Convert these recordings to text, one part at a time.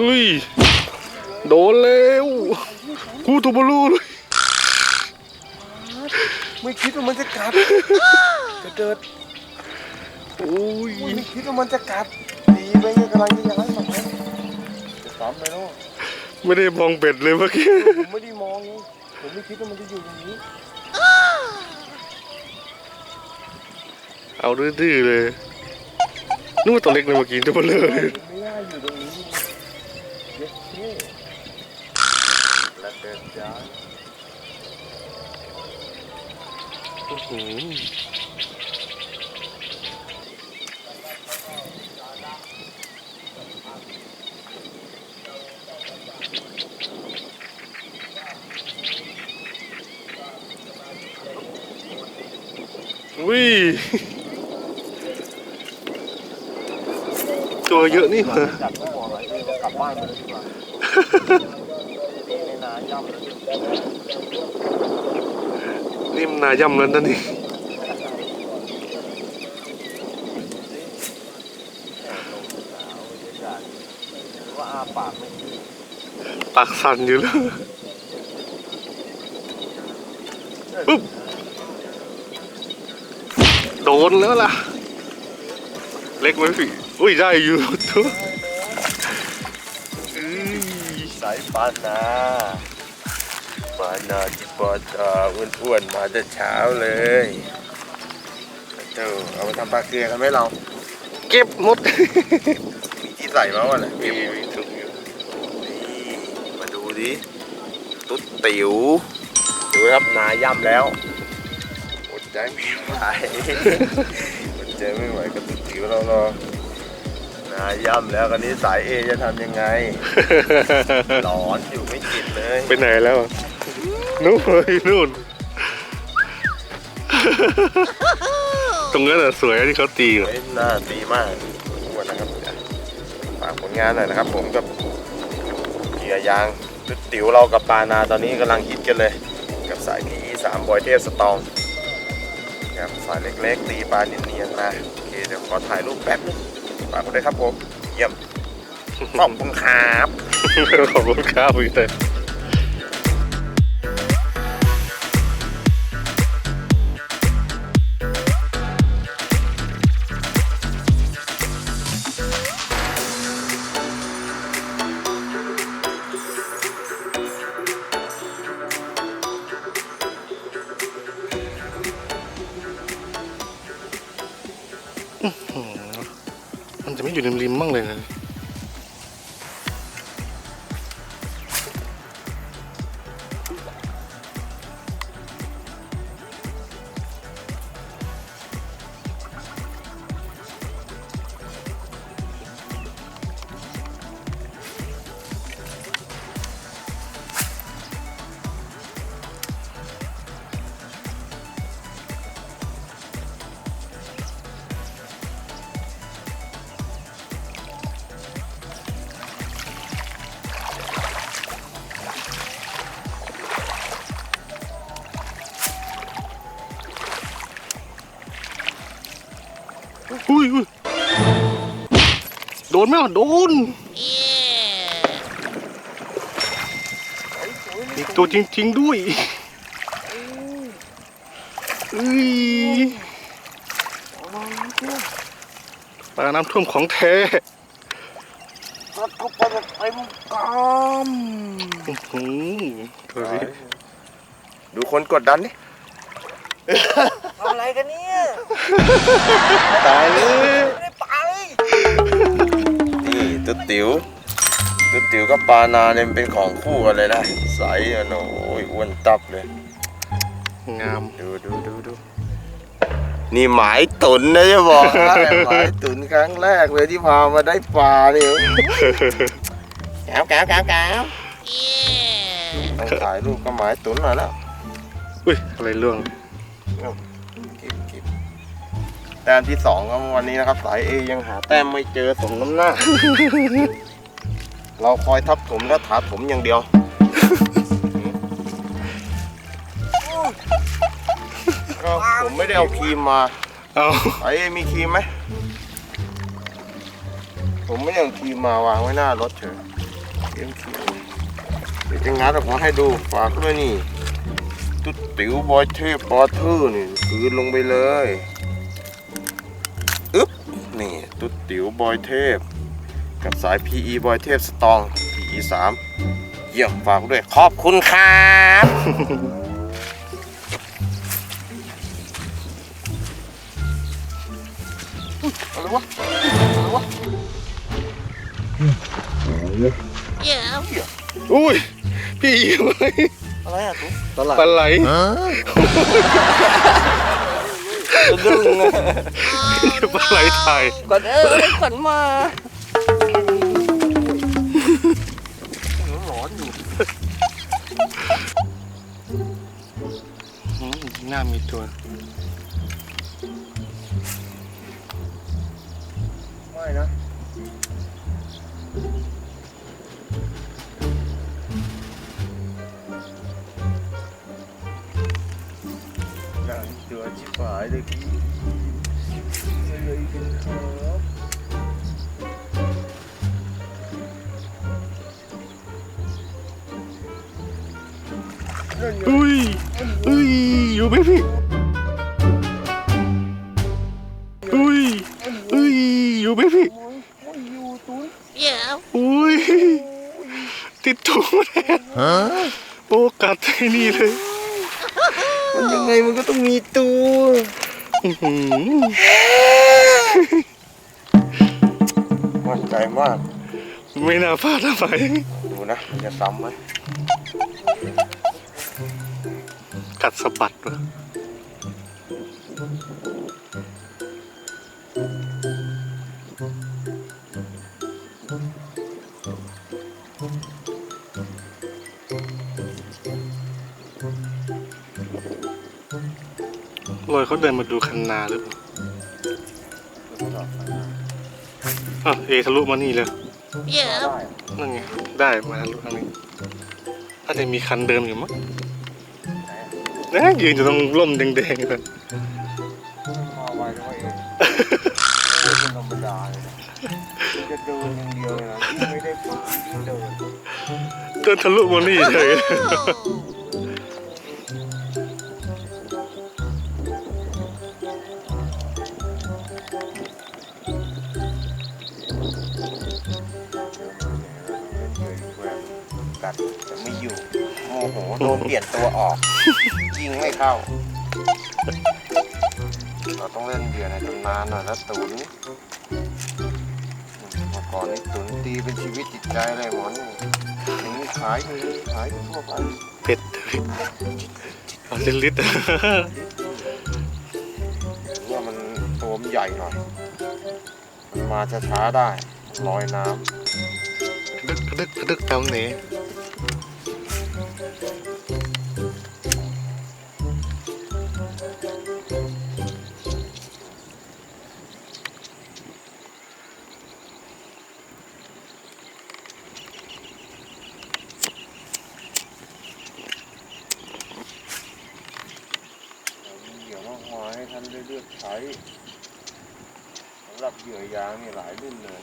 อุ้ย โดนแล้วกูตัวบลูเลยไม่คิดว่ามันจะกัดกระเดิดโอ้ยไม่คิดว่ามันจะกัดดีไปเนี่ยกำลังจะย้ายมาจะซ้ำไปแล้วไม่ได้มองเป็ดเลยเมื่อกี้ผมไม่ได้มองไงผมไม่คิดว่ามันจะอยู่อย่างนี้ เอาดื้อๆเลยนึกว่าตัวเล็กเลยเมื่อกี้ตัวเบลอเลยไม่น่าอยู่ตรงนี้เย็ดเท่แล้วเดินย้าย อื้อหืออุ้ยตัวเยอะนี่หว่าจัดไม่บอกอะไรเลยกลับบ้านไปเลยดีกว่าตีในนาย่ำเลย นี่มันนาย่ำแล้วนะนี่ว่าอาปากไม่ดีปากสั่นอยู่แล้วปุ๊บโดนแล้วล่ะ เล็กไหมพี่อุ้ยได้อยู่ตัวอื้อสายปานนา ปานนาที่ปอดอ่าอ้วนๆมาแต่เช้าเลยเจ้าเอาไปทำปลาเกลือกันไหมเรา เก็บหมด มีที่ใส่มาวะเนี่ยมีเก็บมีถุงอยู่นี่มาดูดิ ตุ๊ดติ๋ว ดูครับนาย่ำแล้วอดใจไม่ไหวอดใจไม่ไหวกับตุ๊ดติ๋วเรารอนาย่ำแล้วกันนี้สายเอจะทำยังไงร้อนอยู่ไม่กินเลย ไปไหนแล้วอะ นู่นเลยนู่น ตรงนั้นอะสวยที่เขาตีอะเฮ้ยน่าดีมากอ้วนนะครับฝากผลงานหน่อยนะครับผมกับเหยื่อยางตุ๊ดติ๋วเรากับปานาตอนนี้กำลังฮิตกันเลย กับสายพีสามบอยเทพสตองครับสายเล็กๆ ตีปลาเนียนๆนะโอเคเดี๋ยวขอถ่ายรูปแป๊บนึงฝากไว้ด้วยครับผม เยี่ยมขอบคุณครับขอบคุณครับพี่เต้ ดนไหมล่ะโดนมีตัวจริง ๆ ด้วยอุ้ยปลาน้ำท่วมของแท้รถเข้าไปแบบเต็มกอื้อหือตัวนี้ำดูคนกดดันดิทำอะไรกันเนี่ย ตายเลยไม่ได้ไปนี่ ตุ๊ดติ๋วตุ๊ดติ๋วกับปลานาเนี่ยมันเป็นของคู่กันเลยนะใสอะโอ้ยอ้วนตับเลย งามดูดูดูดูนี่หมายตุนนะจะบอกนะหมายตุนครั้งแรกเลยที่พามาได้ปลาเนี่ยแก้วแก้วแก้วแก้วต้องถ่ายรูปกับหมายตุนหน่อยแล้วอุ้ยอะไรล่วงเก็บเก็บ แต้มที่สองของวันนี้นะครับสายเอยังหาแต้มไม่เจอสมน้ำหน้า เราคอยทับถมและถาถมอย่างเดียว ก็ผมไม่ได้เอาครีมมาเอาไอ้มีครีมไหมผมไม่ได้เอาครีมมาวางไว้หน้ารถเฉยเตรียมตัวเดี๋ยวจะงัดออกมาให้ดูฝากด้วยนี่ตุ๊ดติ๋วบอยเทพปอเทอร์นี่คืนลงไปเลยอึ๊บ นี่ตุ๊ดติ๋วบอยเทพ กับสาย PE บอยเทพสตอง PE 3เยี่ยมฝากด้วยขอบคุณครับอะไรวะอะไรวะอุ้ย พี่ไหมอะไรอะตุ๊ตลาดปลาไหล ดึงปลาไหลไทยก่อนเออขวัญมาร้อนอยู่หน้ามีตัวไม่นะ ตัวชิบหายเลยพี่อะไรกันครับอุ้ยอุ้ยอยู่ไหมพี่อุ้ยอุ้ยอยู่ไหมพี่อยู่ตุ้นอุ้ยติดถุงเลยโอ้กัดที่นี่เลย มันยังไงมันก็ต้องมีตัวอื้อหือมั่นใจมาก ไม่น่าพลาดทำไมดูนะมันจะซ้ำไหมกัดสะบัดวะลอ เขาเดินมาดูคันนาหรือเปล่าอะเอทะลุมานี่เลยนั่นไงได้มาทะลุทางนี้น่าจะมีคันเดิมอยู่มั้งนะยืนอยู่ตรงร่มแดงๆเลยมาไวด้วยเองไม่เป็นธรรมดาเลยนะจะเดินอย่างเดียวเลยนะที่ไม่ได้ฝึกที่เดินเดินทะลุมานี่เลย เปลี่ยนตัวออก ยิงไม่เข้า เราต้องเล่นเหยื่อในตำนานหน่อยแล้วตุนเมื่อก่อนนี่ตุนตีเป็นชีวิตจิตใจเลยหมอนนี่นี่ขายเลยขายทั่วไปเป็ดเอาลิลิตรหรือว่ามันตัวมันใหญ่หน่อย มันมาช้าๆได้ลอยน้กระดึกกระดึกกระดึกตามนี้ ช้สำหรับเหยื่อยางนี่หลายรุ่นเลย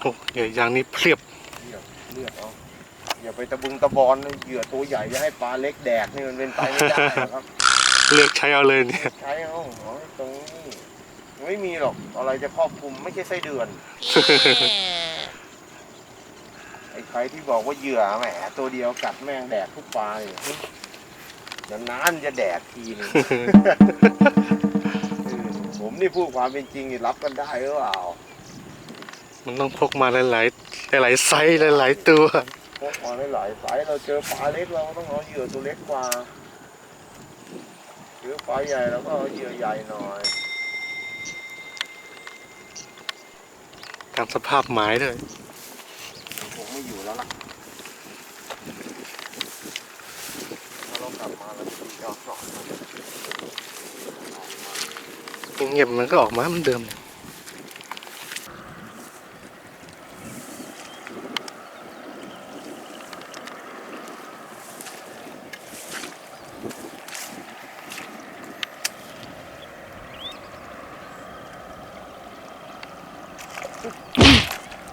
โอ้ใหญ่ยางนี้เพลียบเลือกเลือกเอาอย่าไปตะบึงตะบอนนะเหยื่อตัวใหญ่จะให้ปลาเล็กแดกนี่มันเป็นไปไม่ได้นะครับ เลือกใช้เอาเลยเนี่ยใช้เอาเอาตรงนี้ไม่มีหรอกอะไรจะครอบคลุมไม่ใช่ไส้เดือนไอ้ใครที่บอกว่าเหยื่อแหมตัวเดียวกัดแม่งแดกทุกปลาเนี่ยเดี๋ยวนานจะแดกทีนึงเออ ผมนี่พูดความเป็นจริงนี่รับกันได้หรือเปล่ามันต้องพกมาหลายๆหลายๆไซส์หลายๆตัว พวกมาหลายๆสายเราเจอปลาเล็กเราก็ต้องเอาเหยื่อตัวเล็กกว่าเจอปลาใหญ่เราก็เอาเหยื่อใหญ่หน่อย ตามสภาพหมายด้วยผมไม่อยู่แล้วล่ะถ้าเรากลับมาแล้วตีเอาสอง เงียบๆมันก็ออกมาเหมือนเดิม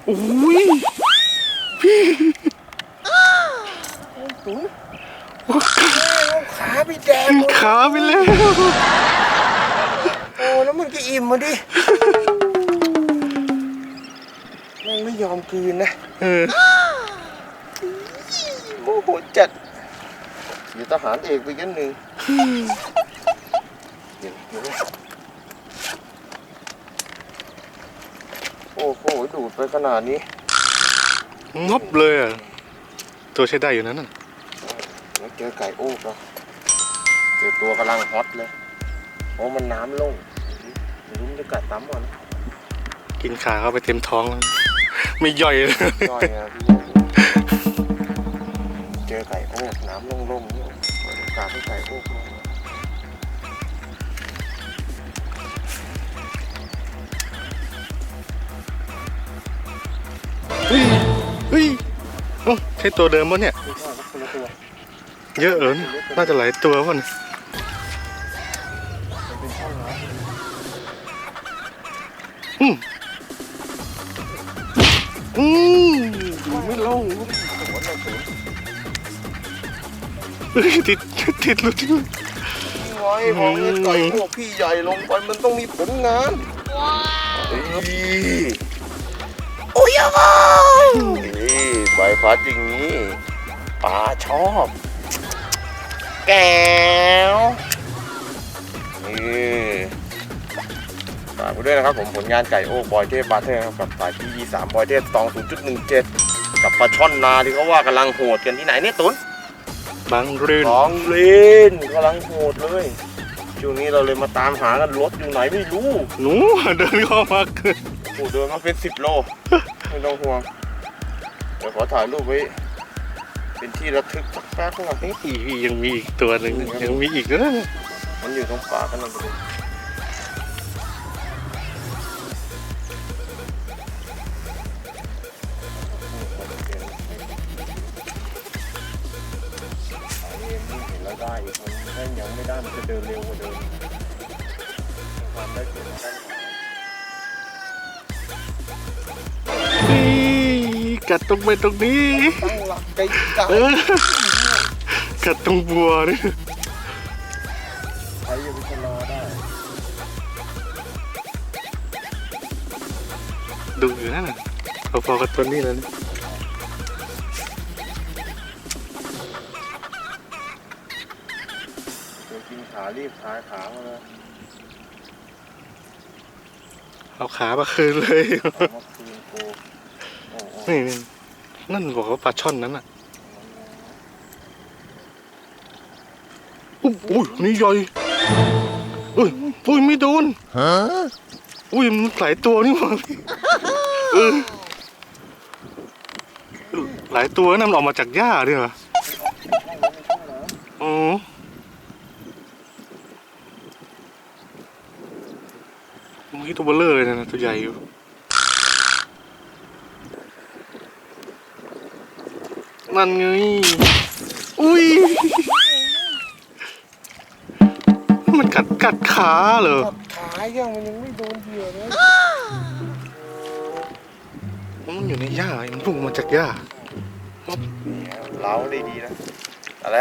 อุ้ยพี่ ขาไปแล้ว โอ้แล้ว มันก็อิ่มมาดิแม่งไม่ยอมคืนนะเออโมโหจัดเสียทหารเอกไปกันหนึ่งเดี๋ยวเดี๋ยวโอ้โหดูดไปขนาดนี้งบเลยอะ ตัวใช้ได้อยู่นั้นน่ะแล้วเจอไก่โอ้ก็เจอตัวกำลังฮอตเลย เพราะมันน้ำลง ไม่รู้มันจะกัดตั้มก่อนนะกินขาเข้าไปเต็มท้องแล้วไม่ย่อยเลย ย่อยนะพี่เจอไก่โอ้น้ำลงๆเนี่ยเปิดโอกาสให้ไก่โอ้ลงเฮ้ยเฮ้ยเอ้าใช่ตัวเดิมปะเนี่ย ไม่ใช่ครับคนละตัว เยอะเออเนี่ยน่าจะหลายตัวป่ะเนี่ย อืมอืมำไม่ลงหัวเราถึงเฮ้ยติดติดหลุดนี่ไงพอเนี่ยไก่พวกพี่ใหญ่ลงไปมันต้องมีผลงานว้าวโอ้ยว้าวนี่ใบพัดอย่างนี้ปลาชอบ แก้วนี่ ฝากไปด้วยนะครับผมผลงานไก่โอ้บอยเทพบาเทอร์ครับกับสายพีสามบอยเทพตอง0.17กับปลาช่อนนาที่เขาว่ากำลังโหดกันที่ไหนเนี่ยตุนบางรื่นสองเลนกำลังโหดเลยช่วงนี้เราเลยมาตามหากันรถอยู่ไหนไม่รู้หนูเดินเข้ามาโอ้เดินมาเป็นสิบโลไม่ต้องห่วงเดี๋ยวขอถ่ายรูปไว้เป็นที่ระทึกสักแป๊บนึงอะอีกยังมีอีกตัวหนึ่งยังมีอีกนะมันอยู่ตรงป่ากันนะดู ด้มันจะเดินเร็วกว่าเดิมความได้เปรียบกันนี่กัดตรงไปตรงนี้ ตั้งหลักไกลไกลเออกัดตรงบัวนี่ใครจะไปชะลอได้ดูอยู่นั่นน่ะพอๆกับตัวนี้แล้วน รีบทายขามาเลยเอาขามาคืนเลยเอามาคืนกูโอ้โหนี่นี่นั่นบอกว่าปลาช่อนนั้นอะอุ๊ยอุ้ยนี่ใหญ่อุ้ยอุ้ยไม่โดนอุ้ยมันหลายตัวนี่หว่าเออหลายตัวนั่นมันออกมาจากหญ้าด้วยเหรออ๋อมัน ตัวเบลเลอร์เลยนะตัวใหญ่อยู่นั่นไงอุ้ยมันกัดกัดขาเหรอตัดขายังมันยังไม่โดนเหยื่อเลยมันอยู่ในหญ้ามันพุ่งมาจากหญ้าเนี่ยเล้าได้ดีนะอะไร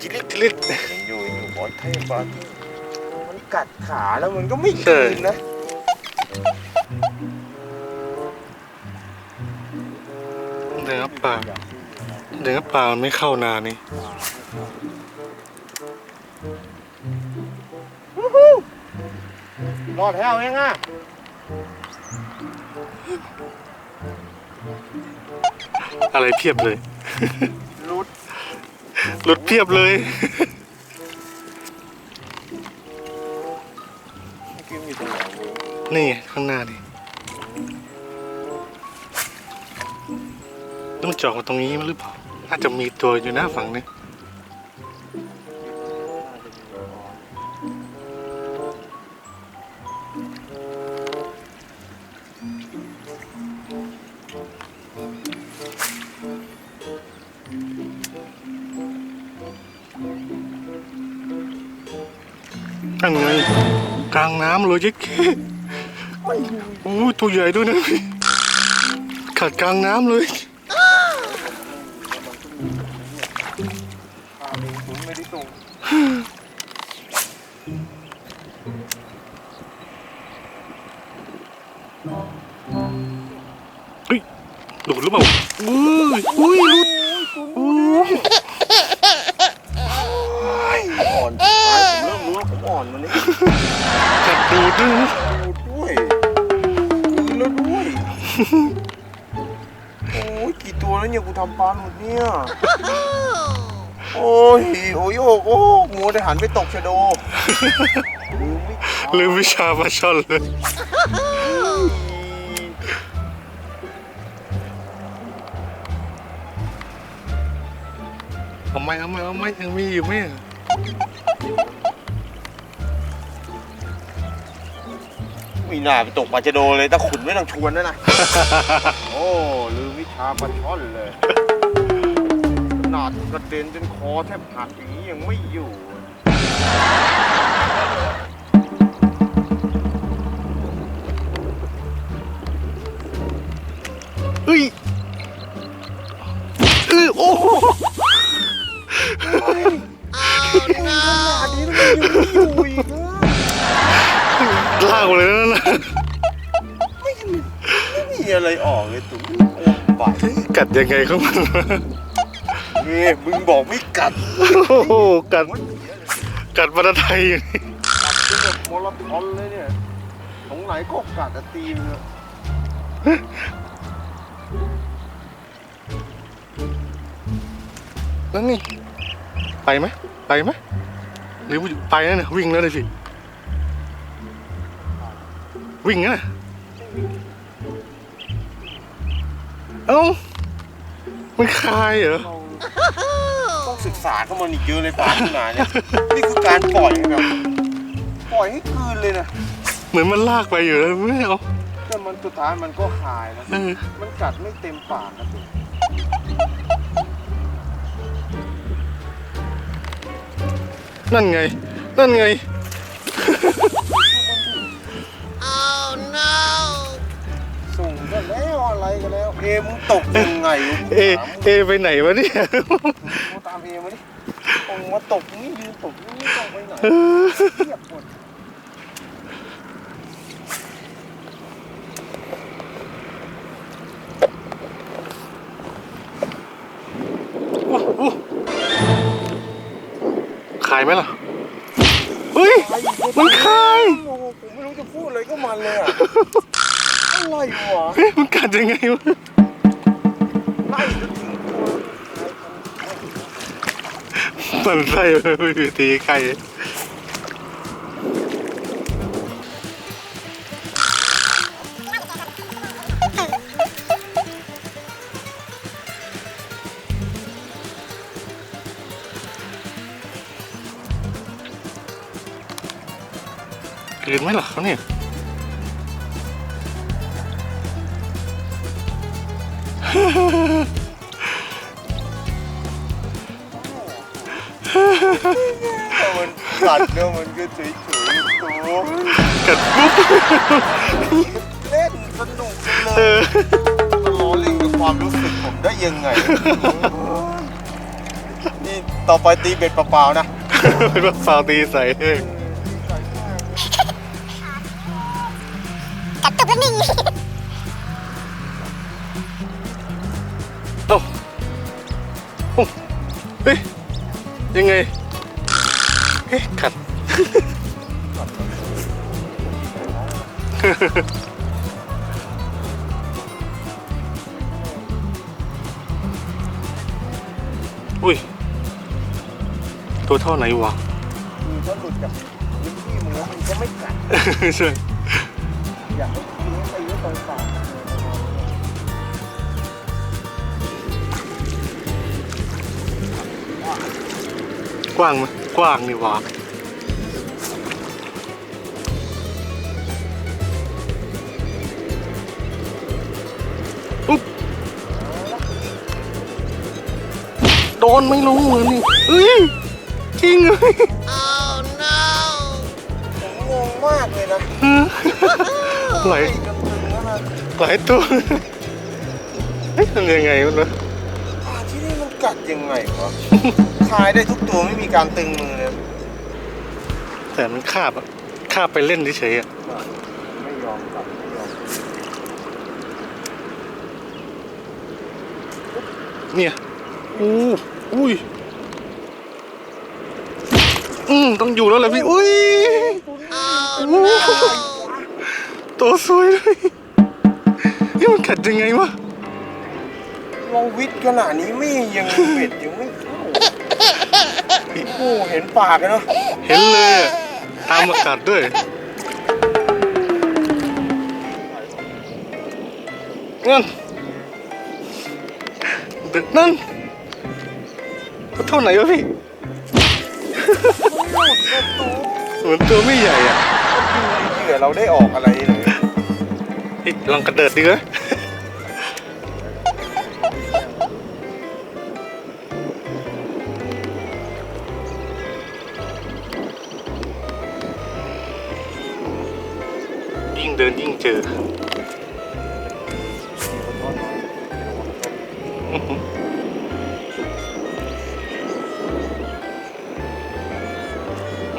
จิลิกลิดยังอยู่ยังอยู่บอลเทพบอลมันกัดขาแล้วมันก็ไม่คืนนะ เดี๋ยวปลาเดี๋ยวปลามันไม่เข้านานนี่รอดแถวเองอะอะไรเพียบเลยรุดหลุดเพียบเลยกิมอยู่ตรงไหนวะนี่ไงข้างหน้านี่ ต้องจอดมาตรงนี้มั้ยหรือเปล่า น่าจะมีตัวอยู่หน้าฝั่งนี้นั่นไงกลางน้ำเลยเจ๊เก้โอ้ตัวใหญ่ด้วยนะขัดกลางน้ำเลย ดดูดด้วยนะด้วยคืนแล้วด้วย โอ้ยกี่ตัวแล้วเนี่ยกูทำปลาหมดเนี่ย โอ้ยโอ้ยโอ้โอ้มัวแต่หันไปตกชะโดลืมไม่ทันลืมวิชาปลาช่อนเลยเอาไมเอาไมเอาไมยังมีอยู่ไหม อะไม่น่าไปตกปลาชะโดเลยถ้าขุนไม่ต้องชวนนะนะ โอ้ลืมวิชาปลาช่อนเลยขนาดกระเด็นจนคอแทบหักอย่างนี้ยังไม่อยู่เฮ้ย ยังไงของมันเฮ้มึงบอกไม่กัดโอ้โหกัดมันเสียเลยกัดปลาไทยอยู่นี่กัดจนแบบมลทอนเลยเนี่ยตรงไหนก็กัดอะตีมเลยนั่นนี่ ไปไหมไปไหมหรือไปแล้วเนี่ยวิ่งแล้วเลยสิ วิ่งนะเอ้า มันคายเหรอ ต้องศึกษาเข้ามาอีกเยอะเลยปลาขึ้นมาเนี่ยนี่คือการปล่อยให้แบบปล่อยให้คืนเลยนะเหมือนมันลากไปอยู่แล้วไม่เอาแต่มันสุดท้ายมันก็คายนะเออมันกัดไม่เต็มปากนะตุ๋มนั่นไง นั่นไง แล้วอะไรกันแล้วเอมึงตกยังไงวะเอเอไปไหนวะเนี่ยกูตามเอมาดิโอ้มาตกนี่ยืนตกนี่ตกไปไหนเทียบหมดขายไหมล่ะ เฮ้ย มันคาย โอ้โหผมไม่รู้จะพูดอะไรก็มันเลยอะ อะไรวะเฮ้ยมันกัดยังไงวะตัวมันไส้ไม่มีตีไข่เกินไหมล่ะเขาเนี่ย แต่มันกัดเนี่ยมันก็เฉยๆตัวกัดปุ๊บเล่นสนุกจังเอเลยอมาล้อเล่นกับความรู้สึกผมได้ยังไง นี่ต่อไปตีเบ็ดเปล่าๆนะ เป็นแบบฟาวตีใส่ ยังไงเฮ้ยกัด อุ้ย ตัวเท่าไหนวะคือถ้าหลุดจากพื้นที่มึงแล้วมึงก็ไม่กัด ใช่ ว้างไหมกว้างนี่หวะอุ๊บโดนไม่ลงเลยนี่เอ้ยจริงเลยผมงงมากเลยนะไหลไอ้จนถึงแล้วนะหลายตัวเฮ้ยทำยังไงวะเนอะปลาที่นี่มันกัดยังไงวะ คลายได้ทุกตัวไม่มีการตึงมือเลยแต่มันคาบอะคาบไปเล่นเฉยๆอะไม่ยอมกัดไม่ยอมเนี่ยอู้อุ้ยอืมต้องอยู่แล้วแหละพี่อุ้ยอู้ตัวสวยเลยนี่มันกัดยังไงวะ เราวิทย์ขนาดนี้ไม่ยังเบ็ดยังไม่เข้าโอ้เห็นปากเลยเนาะเห็นเลยอะตามมากัดด้วยนั่นดึกนั่นเท่าไหนวะพี่ เหมือนตัวไม่ใหญ่อะเหงื่อเราได้ออกอะไรเลยเฮ้ยลองกระเดิดดีกว่า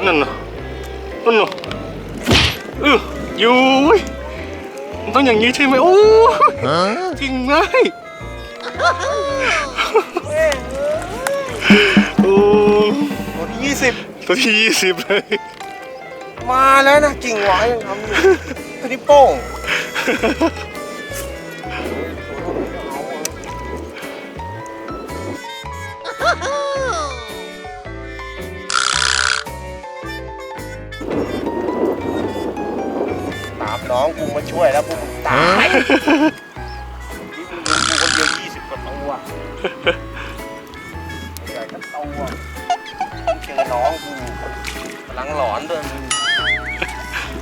นั่นน่ะนั่นน่ะเอออยู่เว้ยมันต้องอย่างนี้ใช่ไหมโอ้จริงไหมโอ้ตัวที่ยี่สิบตัวที่ยี่สิบเลยมาแล้วนะกิ่งหวายยังทำอยู่ตัวนี้โป้ง มาช่วยแล้วกูมึงตายนี่มึงดูกูคนเดียวยี่สิบกว่าตัวใหญ่กันตัวเจอน้องกูกำลังหลอนด้วยมึง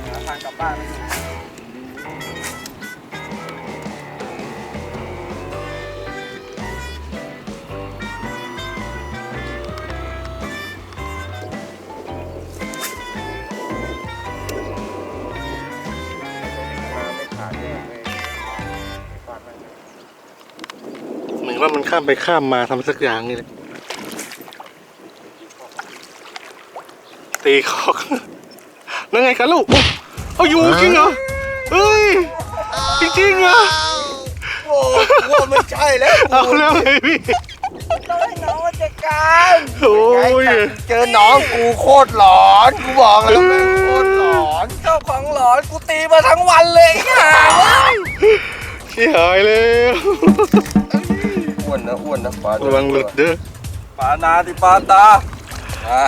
หาทางกลับบ้านไม่ถูก มือนว่ามันข้ามไปข้ามมาทำสักอย่างนี่แหละตีคอกนั่นไงกันลูกโอ้เอาอยู่จริงเหรอเฮ้ยจริงๆเหรอโอ้กูว่าไม่ใช่แล้วเอาแล้วไงพี่ต้องให้น้องมาจัดการโอ้ยเจอน้องกูโคตรหลอนกูบอกแล้วแม่งโคตรหลอนเจ้าของหลอนกูตีมาทั้งวันเลยค่ะชิหายแล้วอ้ว นะอ้วนนะปลาระวังหลุดเด้อปลานาที่ปลาตาอะ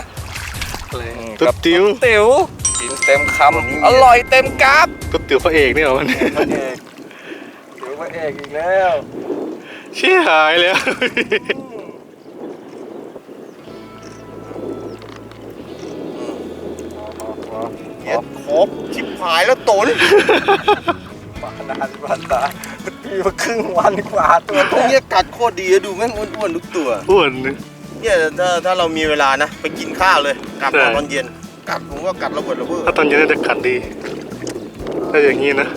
ตุ๊ดติ๋วติ๋วกินเต็มคำอร่อยเต็มกราบตุ๊ดติ๋วพระเอกนี่เหรอวันพระเอกถือพระเอกอีกแล้วชิหายแล้วเย็ดครบชิบหายแล้วตุนปลานาที่ปลาตาตีมาครึ่งวันกว่าตัตัววพวกเนี้ยกัด คตรดีอะดูแม่งอ้วนๆทุกตัวอ้วนนะเนี่ยถ้าถ้าเรามีเวลานะไปกินข้าวเลย กลับใช่ มาตอนเย็นกัดผมว่ากัดระเบิดระเบ้อถ้าตอนเย็นน่าจะกัดดี ถ้าอย่างนี้นะ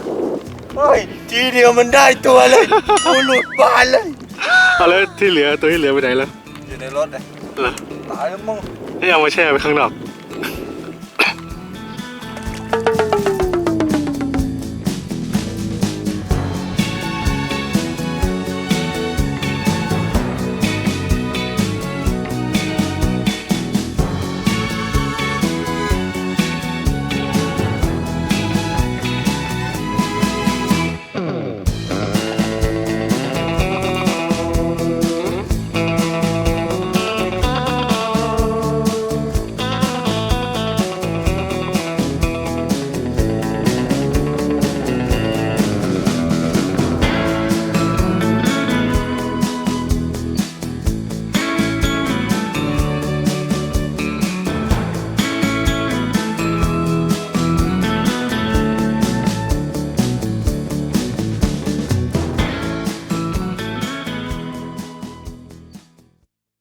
เฮ้ยทีเดียวมันได้ตัวเลยกูหลุดบานเลยเอาแล้วที่เหลือตัวที่เหลือไปไหนแล้วอยู่ในรถเลยเหรอตายแล้วมึงให้เอามาแช่ไว้ข้างนอก